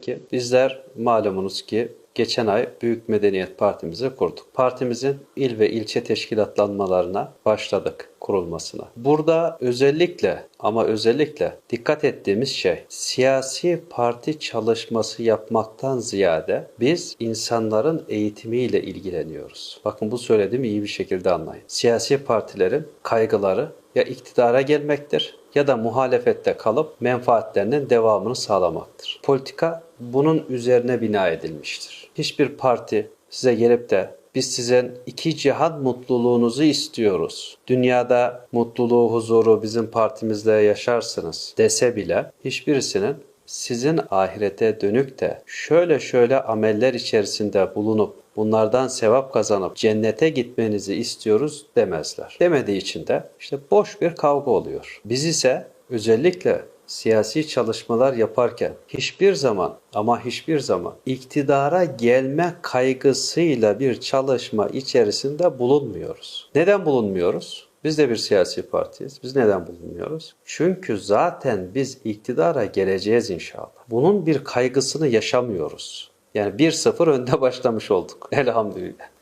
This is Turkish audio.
ki bizler malumunuz ki geçen ay Büyük Medeniyet Partimizi kurduk. Partimizin il ve ilçe teşkilatlanmalarına başladık kurulmasına. Burada özellikle ama özellikle dikkat ettiğimiz şey siyasi parti çalışması yapmaktan ziyade biz insanların eğitimiyle ilgileniyoruz. Bakın bu söylediğimi iyi bir şekilde anlayın. Siyasi partilerin kaygıları ya iktidara gelmektir ya da muhalefette kalıp menfaatlerinin devamını sağlamaktır. Politika bunun üzerine bina edilmiştir. Hiçbir parti size gelip de biz sizin iki cihat mutluluğunuzu istiyoruz. Dünyada mutluluğu, huzuru bizim partimizle yaşarsınız dese bile hiçbirisinin sizin ahirete dönük de şöyle şöyle ameller içerisinde bulunup bunlardan sevap kazanıp cennete gitmenizi istiyoruz demezler. Demediği için de işte boş bir kavga oluyor. Biz ise özellikle siyasi çalışmalar yaparken hiçbir zaman ama hiçbir zaman iktidara gelme kaygısıyla bir çalışma içerisinde bulunmuyoruz. Neden bulunmuyoruz? Biz de bir siyasi partiyiz. Biz neden bulunmuyoruz? Çünkü zaten biz iktidara geleceğiz inşallah. Bunun bir kaygısını yaşamıyoruz. Yani 1-0 önde başlamış olduk. Elhamdülillah.